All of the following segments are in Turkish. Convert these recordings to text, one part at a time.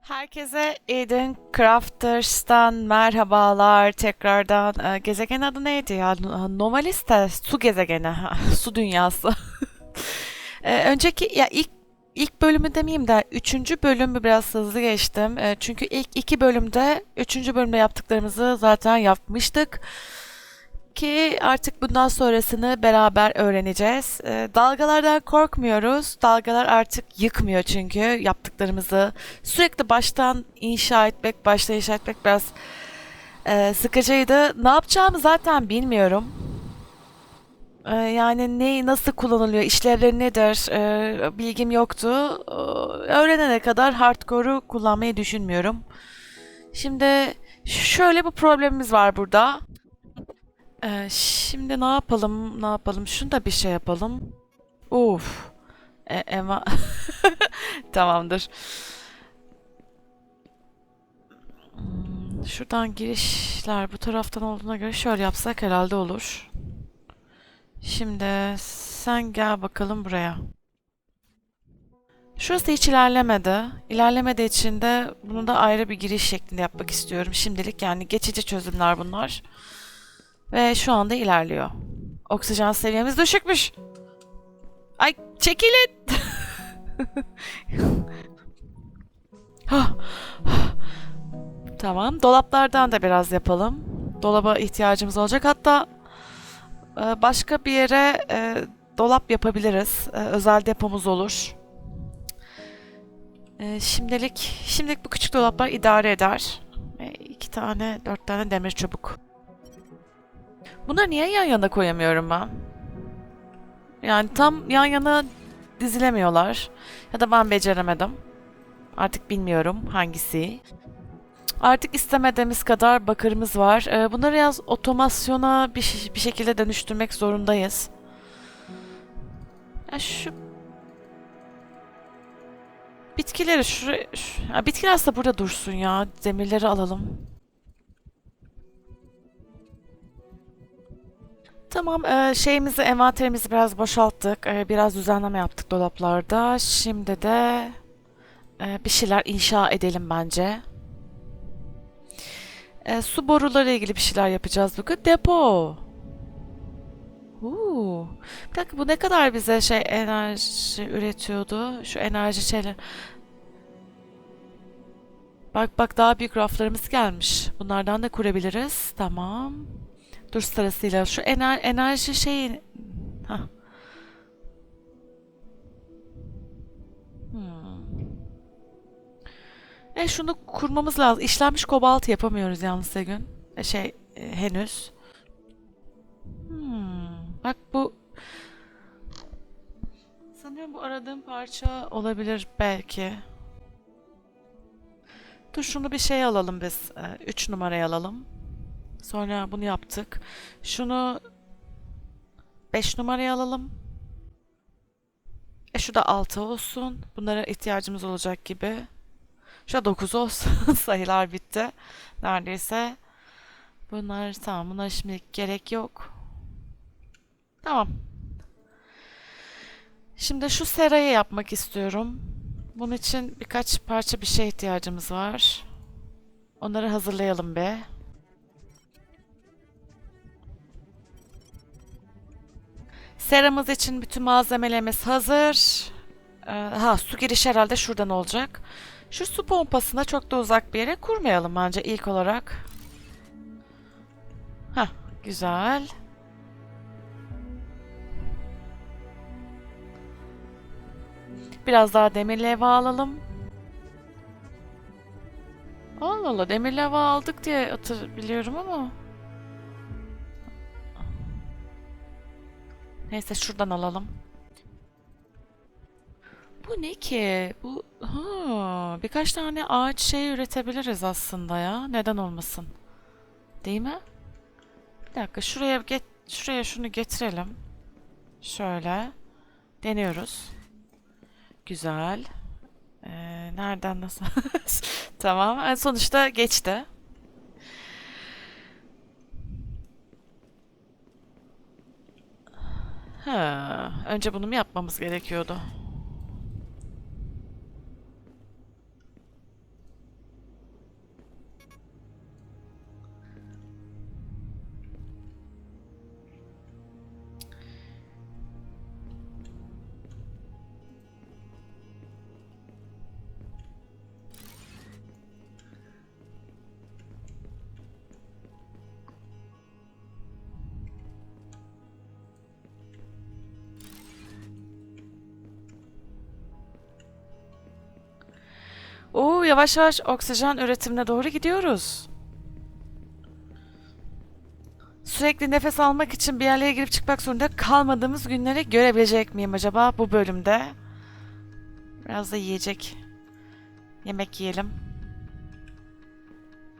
Herkese Eden Crafters'tan merhabalar tekrardan. Ee, gezegen adı neydi ya? N- Nomalista, su gezegeni, su dünyası. Ee, önceki ya ilk ilk bölümü demeyeyim de üçüncü bölümü biraz hızlı geçtim. Ee, çünkü ilk iki bölümde üçüncü bölümde yaptıklarımızı zaten yapmıştık. Ki artık bundan sonrasını beraber öğreneceğiz. Ee, dalgalardan korkmuyoruz. Dalgalar artık yıkmıyor çünkü yaptıklarımızı sürekli baştan inşa etmek, baştan inşa etmek biraz e, sıkıcıydı. Ne yapacağımı zaten bilmiyorum. Ee, yani ne nasıl kullanılıyor, işlevleri nedir e, bilgim yoktu. Ee, öğrenene kadar hardcore'u kullanmayı düşünmüyorum. Şimdi şöyle bir problemimiz var burada. Ee, şimdi ne yapalım, ne yapalım? Şunu da bir şey yapalım. Uf. E, Ema. Tamamdır. Hmm, Şuradan girişler bu taraftan olduğuna göre şöyle yapsak herhalde olur. Şimdi sen gel bakalım buraya. Şurası hiç ilerlemedi. İlerlemediği için de bunu da ayrı bir giriş şeklinde yapmak istiyorum. Şimdilik yani geçici çözümler bunlar. Ve şu anda ilerliyor. Oksijen seviyemiz düşükmüş. Ay çekilin. Hah, hah. tamam. Dolaplardan da biraz yapalım. Dolaba ihtiyacımız olacak. Hatta e, başka bir yere e, dolap yapabiliriz. E, özel depomuz olur. Şimdilik şimdilik bu küçük dolaplar idare eder. E, iki tane, dört tane demir çubuk. Bunları niye yan yana koyamıyorum ben? Yani tam yan yana dizilemiyorlar. Ya da ben beceremedim. Artık bilmiyorum hangisi. Artık istemediğimiz kadar bakırımız var. Ee, bunları yaz otomasyona bir, bir şekilde dönüştürmek zorundayız. Ya şu bitkileri şuraya... Şu, ya bitkiler aslında burada dursun ya. Demirleri alalım. Tamam, eee, şeyimizi, envanterimizi biraz boşalttık. Eee, biraz düzenleme yaptık dolaplarda. Şimdi de eee, bir şeyler inşa edelim bence. Su boruları ilgili bir şeyler yapacağız bugün. Depo. Huu. Bir dakika bu ne kadar bize şey enerji üretiyordu? Şu enerji şeyler. Bak bak daha büyük raflarımız gelmiş. Bunlardan da kurabiliriz. Tamam. Dur sırasıyla şu ener enerji şeyi... Hah. Hmm. E şunu kurmamız lazım. İşlenmiş kobalt yapamıyoruz yalnız gün. E, şey e, henüz. Hmm. Bak bu sanıyorum bu aradığım parça olabilir belki. Dur şunu bir şey alalım biz. 3 numarayı alalım. Sonra bunu yaptık. Şunu 5 numaraya alalım. E şu da 6 olsun. Bunlara ihtiyacımız olacak gibi. Şu da 9 olsun. Sayılar bitti. Neredeyse. Bunlar tamam. Bunlar şimdi gerek yok. Tamam. Şimdi şu serayı yapmak istiyorum. Bunun için birkaç parça bir şey ihtiyacımız var. Onları hazırlayalım be. Seramız için bütün malzemelerimiz hazır. Ee, ha su giriş herhalde şuradan olacak. Şu su pompasına çok da uzak bir yere kurmayalım bence ilk olarak. Ha güzel. Biraz daha demir leva alalım. Allah Allah demir leva aldık diye hatır biliyorum ama. Neyse şuradan alalım. Bu ne ki? Bu ha, birkaç tane ağaç şey üretebiliriz aslında ya. Neden olmasın? Değil mi? Bir dakika şuraya get şuraya şunu getirelim. Şöyle deniyoruz. Güzel. Ee, nereden nasıl? Tamam. En sonuçta geçti. Ha, önce bunu mu yapmamız gerekiyordu? Yavaş yavaş oksijen üretimine doğru gidiyoruz. Sürekli nefes almak için bir yerlere girip çıkmak zorunda kalmadığımız günleri görebilecek miyim acaba bu bölümde? Biraz da yiyecek. Yemek yiyelim.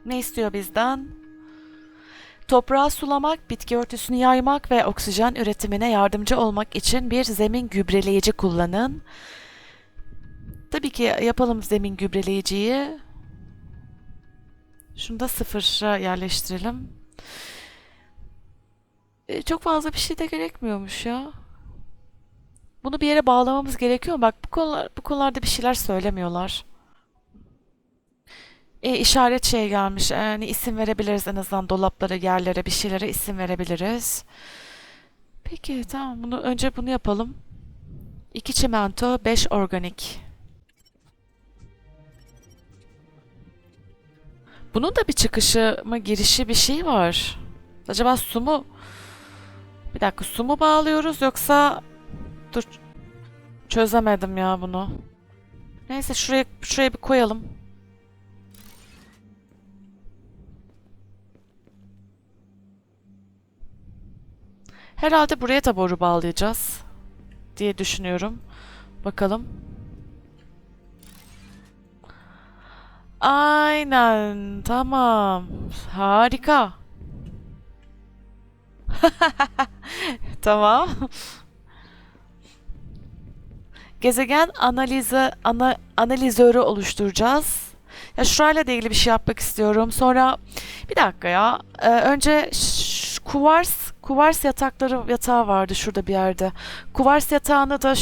Ne istiyor bizden? Toprağı sulamak, bitki örtüsünü yaymak ve oksijen üretimine yardımcı olmak için bir zemin gübreleyici kullanın. Tabii ki yapalım zemin gübreleyiciyi. Şunu da sıfıra yerleştirelim. E, çok fazla bir şey de gerekmiyormuş ya. Bunu bir yere bağlamamız gerekiyor? Bak bu konular, bu konularda bir şeyler söylemiyorlar. E, işaret şey gelmiş. Yani isim verebiliriz en azından dolaplara, yerlere, bir şeylere isim verebiliriz. Peki tamam bunu önce bunu yapalım. 2 çimento, 5 organik. Bunun da bir çıkışı mı, girişi bir şey var. Acaba su mu? Bir dakika su mu bağlıyoruz yoksa dur çözemedim ya bunu. Neyse şuraya şuraya bir koyalım. Herhalde buraya da boru bağlayacağız diye düşünüyorum. Bakalım. Aynen. Tamam. Harika. Tamam. Gezegen analizi ana, analizörü oluşturacağız. Ya şurayla da ilgili bir şey yapmak istiyorum. Sonra bir dakika ya. Ee, önce kuvars kuvars yatakları yatağı vardı şurada bir yerde. Kuvars yatağını da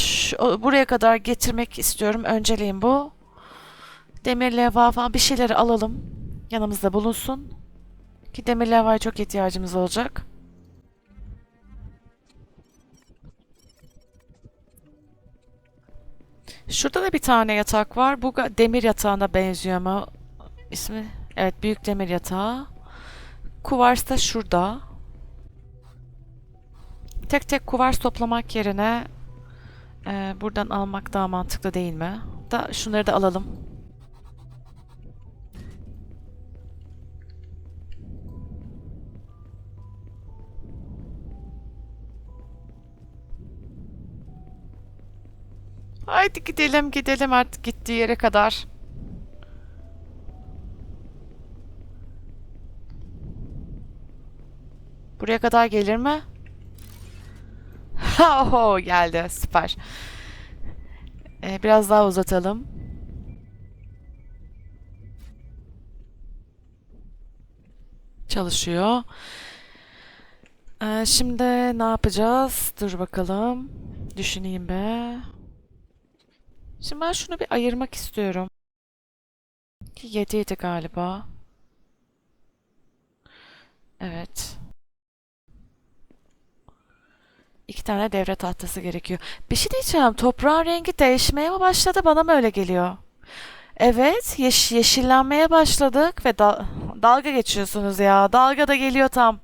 buraya kadar getirmek istiyorum. Önceliğim bu. Demir levha falan bir şeyleri alalım. Yanımızda bulunsun. Ki demir levhaya çok ihtiyacımız olacak. Şurada da bir tane yatak var. Bu demir yatağına benziyor ama ismi evet büyük demir yatağı. Kuvars da şurada. Tek tek kuvars toplamak yerine e, buradan almak daha mantıklı değil mi? Da şunları da alalım. Haydi gidelim gidelim artık gittiği yere kadar. Buraya kadar gelir mi? Oho geldi süper. Ee, biraz daha uzatalım. Çalışıyor. Ee, şimdi ne yapacağız? Dur bakalım. Düşüneyim be. Şimdi ben şunu bir ayırmak istiyorum. Ki 7 idi galiba. Evet. İki tane devre tahtası gerekiyor. Bir şey diyeceğim. Toprağın rengi değişmeye mi başladı? Bana mı öyle geliyor? Evet, yeş yeşillenmeye başladık ve da- dalga geçiyorsunuz ya. Dalga da geliyor tam.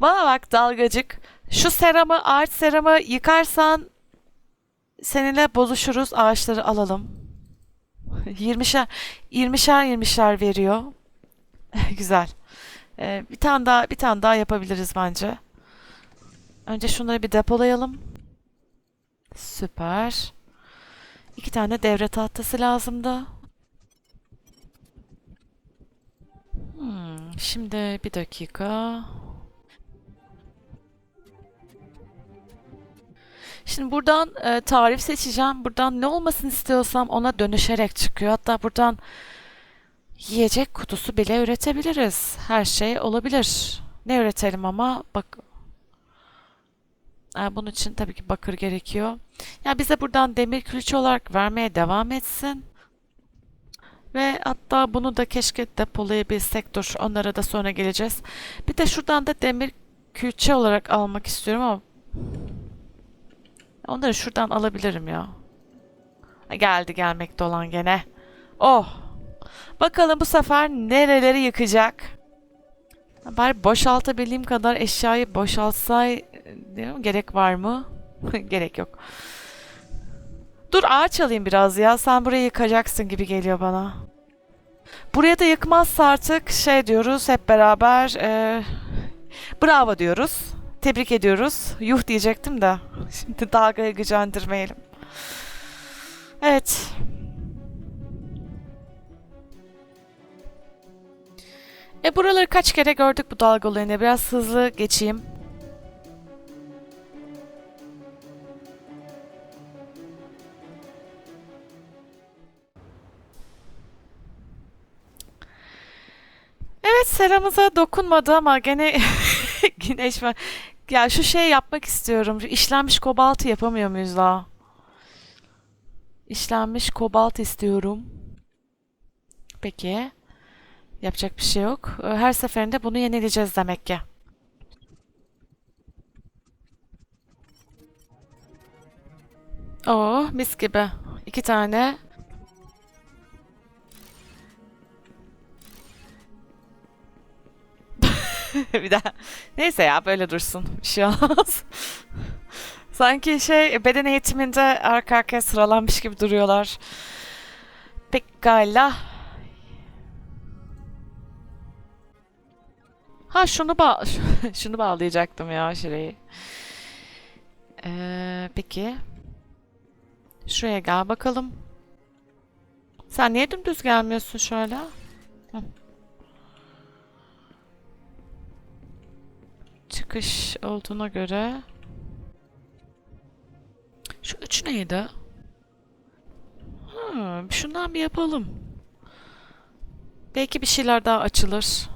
Bana bak dalgacık. Şu seramı, ağaç seramı yıkarsan seninle bozuşuruz. Ağaçları alalım. 20'şer 20'şer 20'şer veriyor. Güzel. Ee, bir tane daha bir tane daha yapabiliriz bence. Önce şunları bir depolayalım. Süper. İki tane devre tahtası lazımdı. Hmm, şimdi bir dakika. Şimdi buradan e, tarif seçeceğim. Buradan ne olmasını istiyorsam ona dönüşerek çıkıyor. Hatta buradan yiyecek kutusu bile üretebiliriz. Her şey olabilir. Ne üretelim ama bak e, bunun için tabii ki bakır gerekiyor. Ya bize buradan demir külçe olarak vermeye devam etsin. Ve hatta bunu da keşke depolayabilsek. Dur onlara da sonra geleceğiz. Bir de şuradan da demir külçe olarak almak istiyorum ama onları şuradan alabilirim ya. Geldi gelmekte olan gene. Oh. Bakalım bu sefer nereleri yıkacak? Bari boşaltabildiğim kadar eşyayı boşaltsay diyorum. Gerek var mı? Gerek yok. Dur ağaç alayım biraz ya. Sen burayı yıkacaksın gibi geliyor bana. Buraya da yıkmazsa artık şey diyoruz hep beraber e, bravo diyoruz. Tebrik ediyoruz. Yuh diyecektim de. Şimdi dalgaya gücendirmeyelim. Evet. E buraları kaç kere gördük bu dalga olayını. Biraz hızlı geçeyim. Evet seramıza dokunmadı ama gene güneş. Ya şu şey yapmak istiyorum. Şu işlenmiş kobaltı yapamıyor muyuz daha? İşlenmiş kobalt istiyorum. Peki. Yapacak bir şey yok. Ee, Her seferinde bunu yenileyeceğiz demek ki. Oo, mis gibi. İki tane. bir daha. Neyse ya böyle dursun. Bir şey olmaz. Sanki şey beden eğitiminde arka arkaya sıralanmış gibi duruyorlar. Pekala. Ha şunu bağ şunu bağlayacaktım ya şurayı. Ee, peki. Şuraya gel bakalım. Sen niye dümdüz gelmiyorsun şöyle? Hı. Çıkış olduğuna göre. Şu üç neydi? Ha, şundan bir yapalım. Belki bir şeyler daha açılır.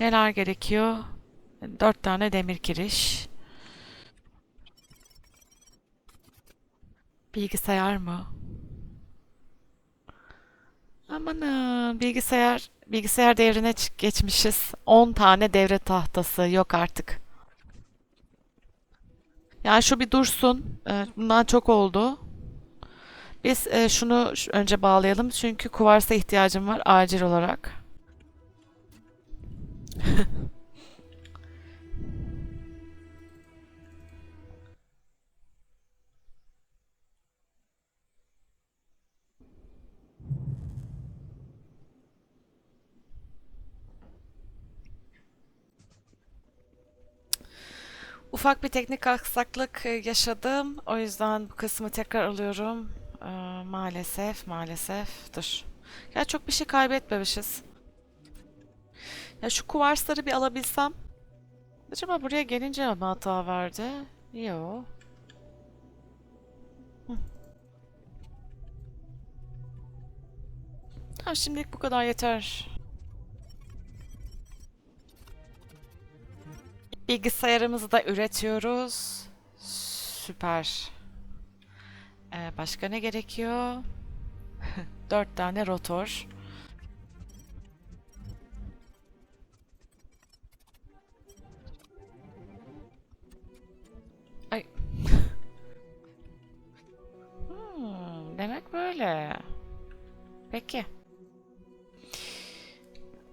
Neler gerekiyor? Dört tane demir giriş. Bilgisayar mı? Amanın bilgisayar bilgisayar devrine geçmişiz. 10 tane devre tahtası yok artık. Yani şu bir dursun. Ee, Bundan çok oldu. Biz e, şunu önce bağlayalım çünkü kuvarsa ihtiyacım var acil olarak. Ufak bir teknik aksaklık e, yaşadım. O yüzden bu kısmı tekrar alıyorum. Ee, maalesef, maalesef. Dur. Ya çok bir şey kaybetmemişiz. Ya şu kuvarsları bir alabilsem. Acaba buraya gelince mi hata verdi? Yo. Hı. Tamam şimdilik bu kadar yeter. Bilgisayarımızı da üretiyoruz. Süper. Ee, başka ne gerekiyor? Dört tane rotor. Ay. Hmm, demek böyle. Peki.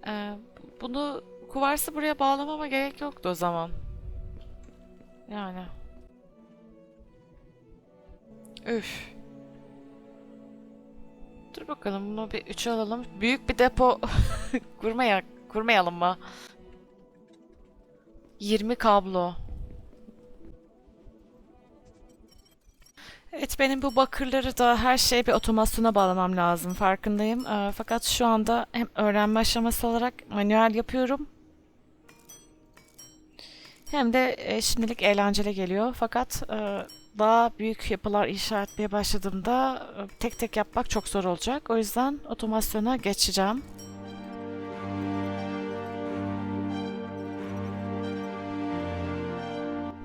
Ee, bunu kuvarsı buraya bağlamama gerek yoktu o zaman. Yani. Üf. Dur bakalım bunu bir 3 alalım. Büyük bir depo kurmaya kurmayalım mı? 20 kablo. Evet benim bu bakırları da her şey bir otomasyona bağlamam lazım farkındayım. Ee, fakat şu anda hem öğrenme aşaması olarak manuel yapıyorum. Hem de e, şimdilik eğlenceli geliyor. Fakat e, daha büyük yapılar inşa etmeye başladığımda e, tek tek yapmak çok zor olacak. O yüzden otomasyona geçeceğim.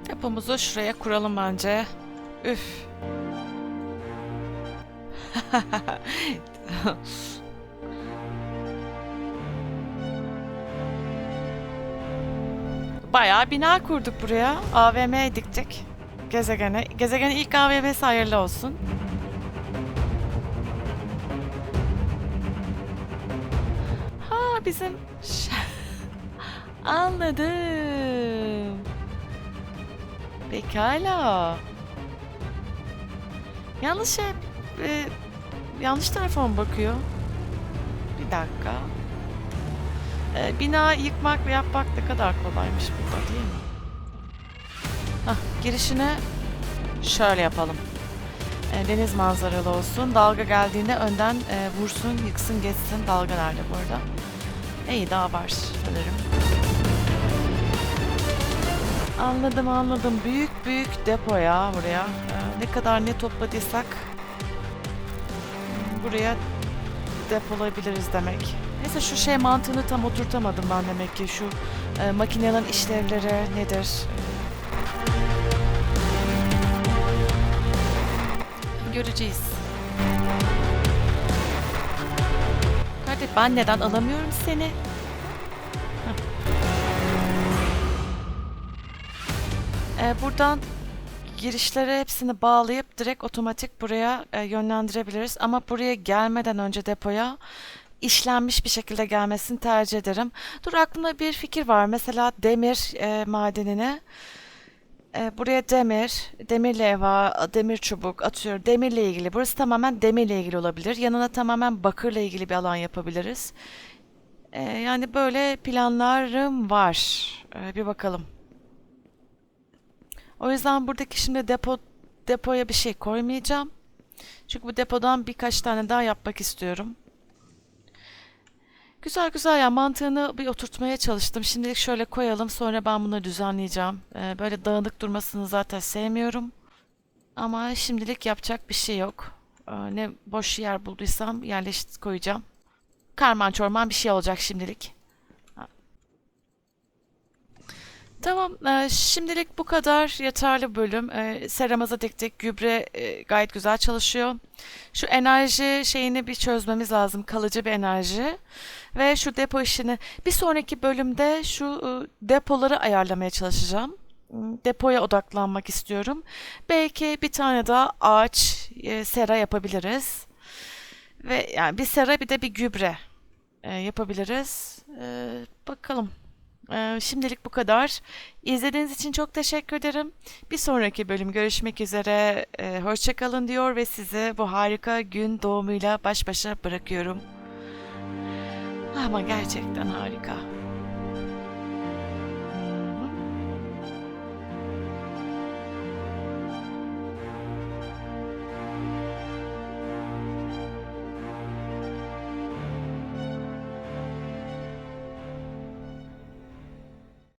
Yapımızı şuraya kuralım bence. Üf. Bayağı bina kurduk buraya. AVM diktik. Gezegene. Gezegenin ilk AVM'si hayırlı olsun. Ha bizim... Anladım. Pekala. Yanlış şey... e, yanlış tarafa mı bakıyor? Bir dakika. Ee, bina yıkmak ve yapmak ne kadar kolaymış burada değil mi? Hah, girişini şöyle yapalım. Ee, deniz manzaralı olsun. Dalga geldiğinde önden e, vursun, yıksın, geçsin. Dalga nerede bu arada? İyi daha var sanırım. Anladım anladım. Büyük büyük depo ya buraya. Ee, ne kadar ne topladıysak buraya depolayabiliriz demek. Neyse şu şey mantığını tam oturtamadım ben demek ki. Şu e, makinenin işlevleri nedir? Göreceğiz. Kardeş ben neden alamıyorum seni? Ee, buradan girişleri hepsini bağlayıp direkt otomatik buraya e, yönlendirebiliriz. Ama buraya gelmeden önce depoya işlenmiş bir şekilde gelmesini tercih ederim. Dur aklımda bir fikir var. Mesela demir e, madenini e, buraya demir, demir leva, demir çubuk atıyor. Demirle ilgili. Burası tamamen demirle ilgili olabilir. Yanına tamamen bakırla ilgili bir alan yapabiliriz. E, yani böyle planlarım var. E, bir bakalım. O yüzden buradaki şimdi depo depoya bir şey koymayacağım. Çünkü bu depodan birkaç tane daha yapmak istiyorum. Güzel güzel ya mantığını bir oturtmaya çalıştım. Şimdilik şöyle koyalım sonra ben bunları düzenleyeceğim. Ee, böyle dağınık durmasını zaten sevmiyorum. Ama şimdilik yapacak bir şey yok. Ee, ne boş yer bulduysam yerleştir koyacağım. Karman çorman bir şey olacak şimdilik. Tamam, e, şimdilik bu kadar yeterli bölüm. E, seramaza diktik, gübre e, gayet güzel çalışıyor. Şu enerji şeyini bir çözmemiz lazım, kalıcı bir enerji. Ve şu depo işini bir sonraki bölümde şu e, depoları ayarlamaya çalışacağım. Hmm, Depoya odaklanmak istiyorum. Belki bir tane daha ağaç sera yapabiliriz. Ve yani bir sera bir de bir gübre yapabiliriz. Bakalım. Ee, şimdilik bu kadar. İzlediğiniz için çok teşekkür ederim. Bir sonraki bölüm görüşmek üzere. Ee, hoşça kalın diyor ve sizi bu harika gün doğumuyla baş başa bırakıyorum. Ama gerçekten harika.